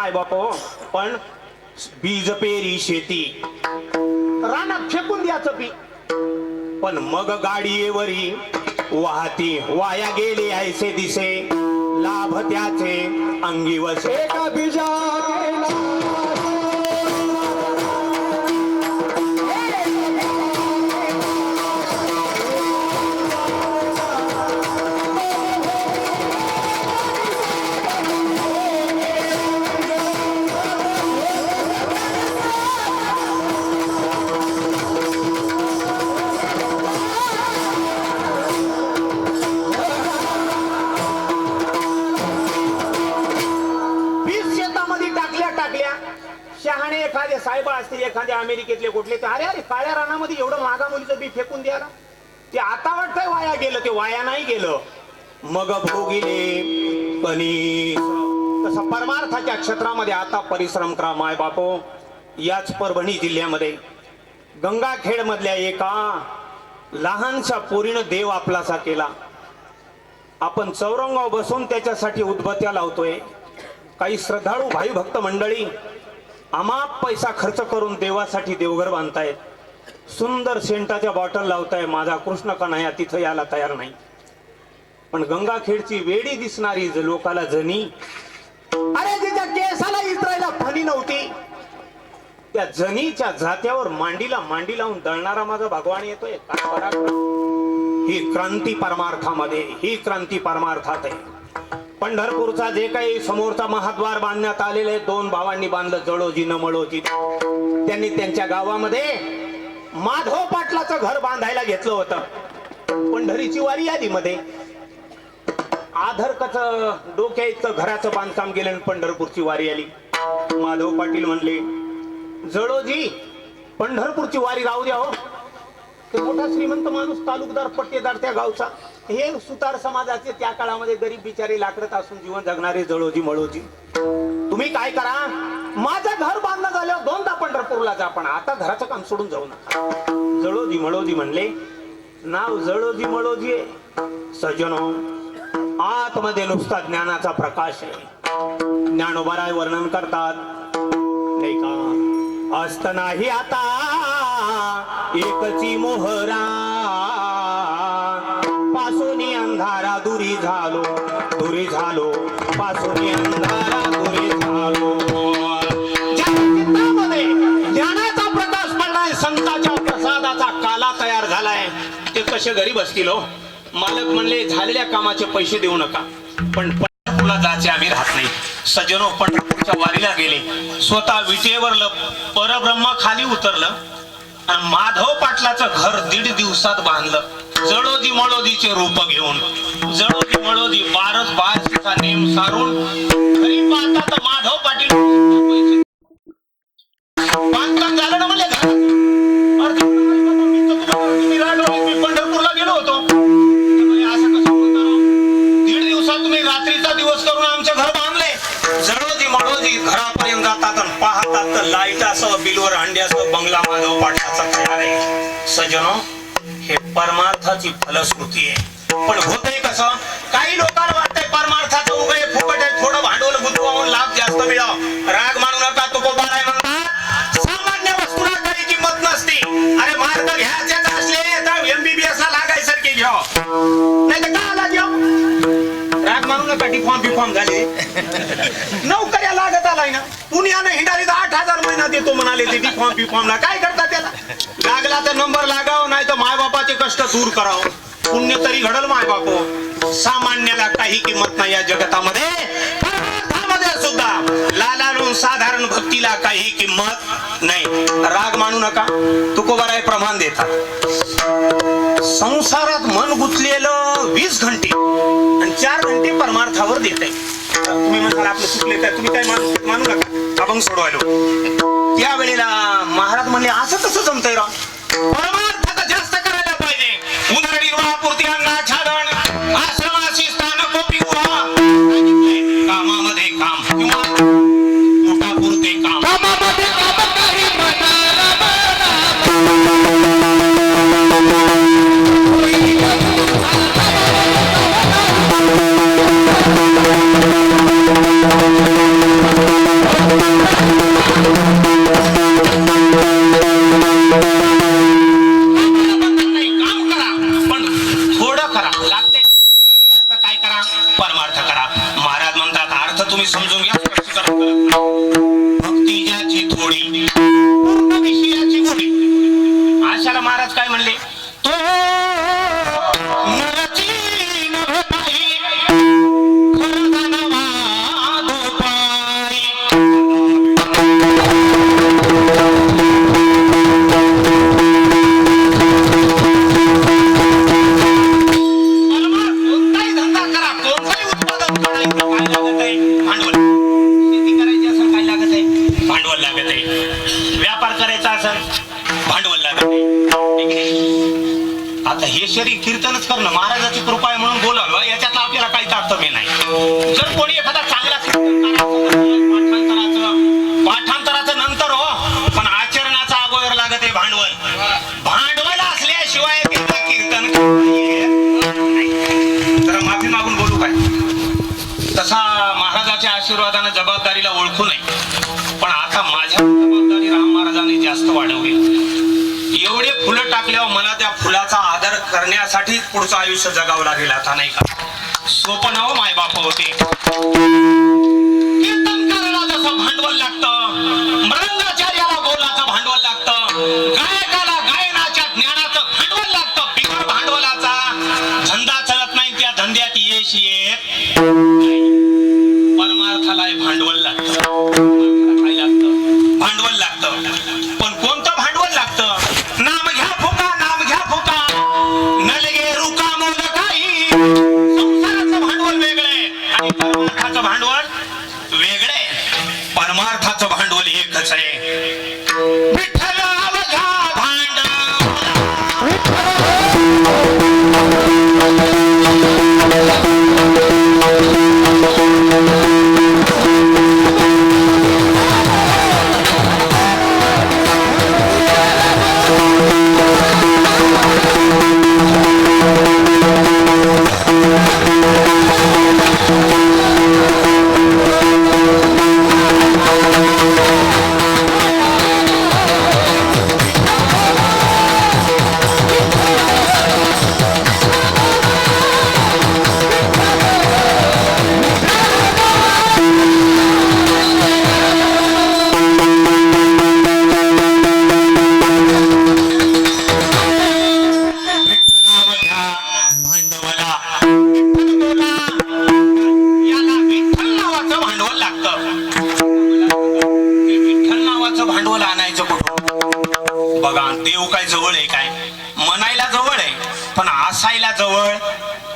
माय बापो पण बीज पेरी शेती. रानात फेकून द्यायचं पी पण मग गाडीवरी वाहती. वाया गेले ऐसे दिसे. लाभ त्याचे अंगी वसे. का बीजाने साहेब असतील एखाद्या अमेरिकेतले कुठले ते अरे अरे काळ्या रानामध्ये एवढं मागा मुलीचं बी फेकून द्याला ते आता वाटतंय वाया गेलं ते वाया नाही गेलं. मग भोगिले कणी तसं परमार्थाच्या क्षेत्रामध्ये आता परिश्रम करा माय बापो. याच परभणी जिल्ह्यामध्ये. गंगाखेड मधल्या एका लहानशा पोरीनं देव आपलासा केला. आपण चौरंगाव बसून त्याच्यासाठी उद्बत्त्या लावतोय. काही श्रद्धाळू भाई भक्त मंडळी अमाप पैसा खर्च करून देवासाठी देवघर बांधतायत. सुंदर सेंटाच्या बॉटल लावताय माझा कृष्ण कन्हैया तिथं यायला तयार नाही. पण गंगाखेडची वेडी दिसणारी लोकाला जनी अरे तिच्या केसाला इतरायला फणी नव्हती. त्या जनीच्या जात्यावर मांडीला मांडी लावून दळणारा माझा भगवान येतोय. ही क्रांती परमार्थामध्ये ही क्रांती परमार्थात आहे. पंढरपूरचा जे काही समोरचा महाद्वार बांधण्यात आलेले दोन भावांनी बांधलं जळोजी न मळोजी त्यांनी त्यांच्या गावामध्ये माधव पाटलाचं घर बांधायला घेतलं होतं. पंढरीची वारी आली मध्ये आधरकच डोक्या इतकं घराचं बांधकाम गेलं आणि पंढरपूरची वारी आली. माधव पाटील म्हणले जळोजी पंढरपूरची वारी राहू द्या हो. ते मोठा श्रीमंत माणूस तालुकदार पट्टेदार त्या गावचा. हे सुतार समाजाचे त्या काळामध्ये गरीब बिचारे लाकडत असून जीवन जगणारे जळोजी मळोजी. तुम्ही काय करा? माझं घर बांधलं झाल्यावर दोनदा पंढरपूरला जा पण आता घराचं काम सोडून जाऊ नका. जळोजी मळोजी म्हणले नाव जळोजी मळोजी सजनो आतमध्ये नुसता ज्ञानाचा प्रकाश आहे. ज्ञानोबराय वर्णन करतात. नाही का? असत नाही आता. एकची मोहरा. पासोनी अंधारा दुरी झालो दुरी झालो. पासोनी अंधारा दुरी झालो. ज्या ज्ञानाचा प्रकाश पडलाय संताच्या प्रसादाचा काला तयार झालाय. ते कसे घरी बसतील हो? मालक म्हणले झालेल्या कामाचे पैसे देऊ नका. पण पंढरपूरला जायचे आम्ही राहत नाही. सज्जनो पंढरपूरच्या वारीला गेले. स्वतः विटेवर परब्रह्मा खाली उतरलं. आणि माधव पाटलाचं घर दीड दिवसात बांधलं. जळोजी मळोजीचे रूप घेऊन. जळोजी मळोजी बारस बारशीचा नेम सारून. घरी पाहता माधव पाटील बांधकाम झालं ना म्हणले झालं. मी पंढरपूरला गेलो होतो. असं कसं दीड दिवसात तुम्ही रात्रीचा दिवस करून आमचं घर बांधले. जळोजी मळोजी घरापर्यंत जातात असं पाहतात लाइट असं बिलवर अंडे असं बंगला माधव पाटलाचा तयार आहे. सजनो हे परमार्थाची फलश्रुती आहे. पण होतंय कसं? काही लोकांना वाटतंय परमार्थाचं उभय फुकट आहे. थोडं भांडवल गुंतवून लाभ जास्त मिळाव. राग मानू नका तो बाळाय म्हणतात सामान्य वस्तूला काही किंमत नसते. अरे मार्ग घ्यायचे असले तर एमबीबीएस ला लागायसारखे घ्या. नाही तर का घ्या राग मानू नका डिफॉर्म बिफॉर्म झाले. नोकऱ्या लागत आलाय ना? पुण्यानं हिंडाली तर आठ हजार महिना देतो म्हणाले ते डी फॉर्म बी फॉर्मला काय करता त्याला? लागला तर नंबर लागाव नाही तर मायबापाचे कष्ट दूर करावं. पुण्य तरी घडल मायबाप. सामान्याला काही किंमत नाही या जगतामध्ये. सुद्धा लालालून साधारण भक्तीला काही किंमत नाही. राग मानू नका. तुकोबाराय प्रमाण देतात. संसारात मन गुंतलेलं वीस घंटे आणि चार घंटे परमार्थावर देत आहे तुम्ही म्हणाल आपलं चुकले काय तुम्ही काय मानू मानू नका. अभंग सोडवायलो. त्यावेळेला महाराज म्हणले असं कसं जमतंय राव. याला काही तारतम्य नाही. जर कोणी एखादा चांगला पाठांतराचं पाठांतराचं नंतर हो पण आचरणाचा अगोदर लागत आहे भांडवल. भांडवल असल्याशिवाय कीर्तन जरा माफी मागून बोलू काय? तसा महाराजाच्या आशीर्वादाने जबाबदारीला ओळखू नये. पण आता माझ्या जबाबदारी राम महाराजांनी जास्त वाढवली. एवढे फुलं टाकल्यावर मला त्या फुलाचा आदर करण्यासाठी पुढचं आयुष्य जगावं लागेल आता नाही का? सोपं हो, नाव माय बाप होते. कीर्तनकाराला जसं भांडवल लागतं मृदंगाचार्याला बोलाचं भांडवल लागतं गायकाला गायनाच्या ज्ञानाचं भांडवल लागतं बिगर भांडवलाचा. धंदा चालत नाही त्या धंद्यात येशी येत परमार्थाला भांडवल लागतं. जवळ आहे काय? म्हणायला जवळ आहे पण असायला जवळ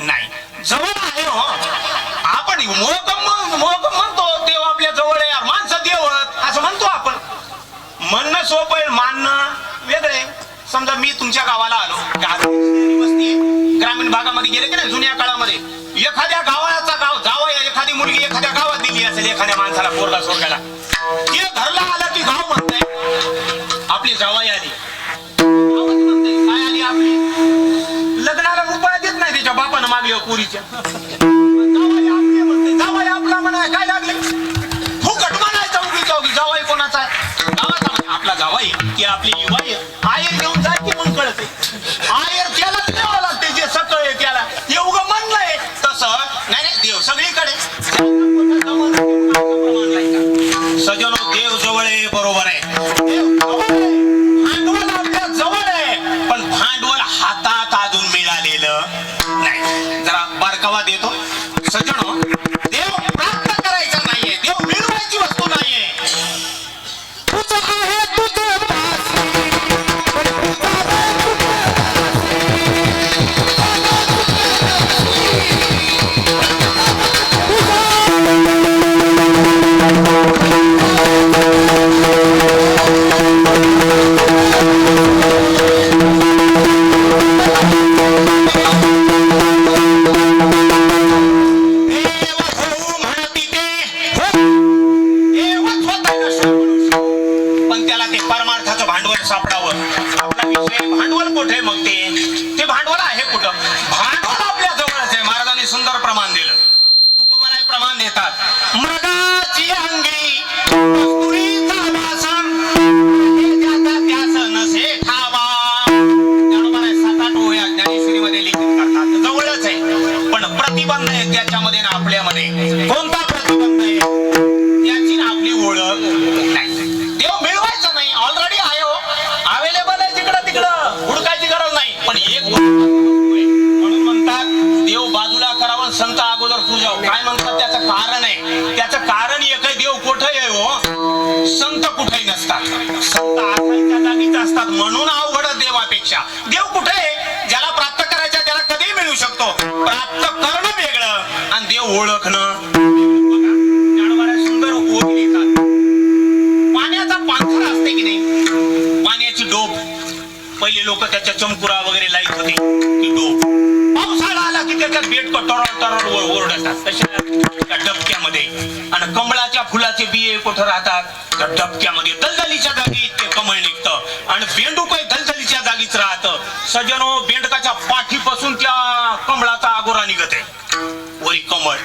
नाही. जवळ आहे हो. आपण मोग मोग म्हणतो देव आपल्या जवळ आहे यार, माणसं देव असं म्हणतो आपण. म्हणणं सोपं आहे मानणं वेगळे समजा मी तुमच्या गावाला आलो ग्रामीण भागामध्ये गेले की नाही जुन्या काळामध्ये. एखाद्या गावाचा गाव जावं एखादी मुलगी एखाद्या गावात दिली असेल एखाद्या माणसाला पोरगा सोरगाला ते घरला आलं की गाव म्हणताय. बापानं पुरीच्या आपली म्हणते, आपला काय लागले फुकट म्हणायचा उगी जाऊ जावाई कोणाचा आहे? गावाचा म्हणे, आपला जावाई की आपली युवा जरा बारकावा देतो सजनो असतात म्हणून अवघड देवापेक्षा. देव कुठे ज्याला प्राप्त करायचा त्याला कधीही मिळू शकतो. प्राप्त करणं वेगळं. आणि देव ओळखणं. पाण्याचा पांथरा असते की नाही? पाण्याची डोप पहिले लोक त्याच्या चमकुरा वगैरे त्याच्यात बेट टरळ टरळ ओरडतात. तशा डबक्यामध्ये. आणि कमळाच्या फुलाचे बिये कुठं राहतात? त्या डबक्यामध्ये दलदलीच्या जागी ते कमळ निघतं. आणि बेंडूक दलदलीच्या जागीच राहतं. सजनो बेंडकाच्या पाठीपासून त्या कमळाचा आगोरा निघत. आहे वरी कमळ.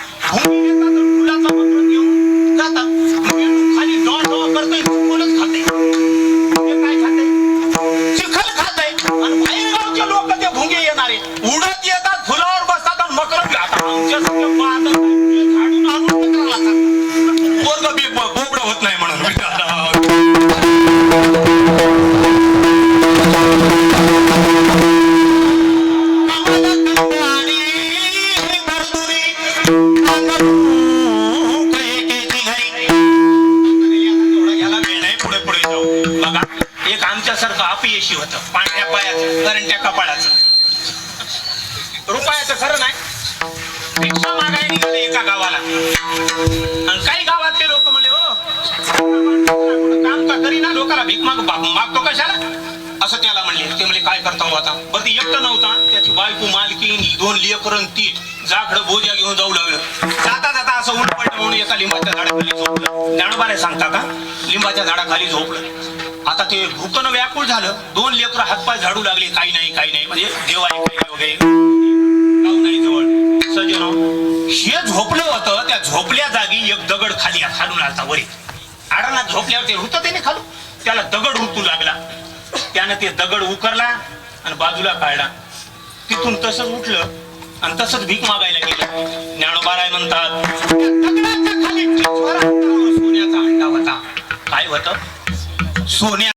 भीक माग मागतो कशाला असं त्याला म्हणले. ते म्हणले काय करता हो आता? बरं ते एकटं नव्हता. त्याची बायको मालकीन दोन लेकरन तीट जाखड बोजा घेऊन जाऊ लागलं. जाता जाता असं ऊन पडलं म्हणून एका लिंबाच्या झाडाखाली झोपलं. ज्ञानोबारे सांगता का? लिंबाच्या झाडाखाली झोपलं. आता ते भूकन व्याकुळ झालं. दोन लेकर हातपाय झाडू लागले. काही नाही काही नाही. म्हणजे देव ऐकायला वगैरे. नाही जवळ. सजनो हे झोपलं होतं. त्या झोपल्या जागी एक दगड खाली खालून आलता वरी आडाना झोपल्यावर ते रुत त्याने खालू त्याला दगड रुतू लागला. त्यानं ते दगड उकरला आणि बाजूला काढला. तिथून तसंच उठलं आणि तसंच भीक मागायला गेलं. ज्ञानोबाराय म्हणतात सोन्याचा अंडा होता. काय होत? सोन्या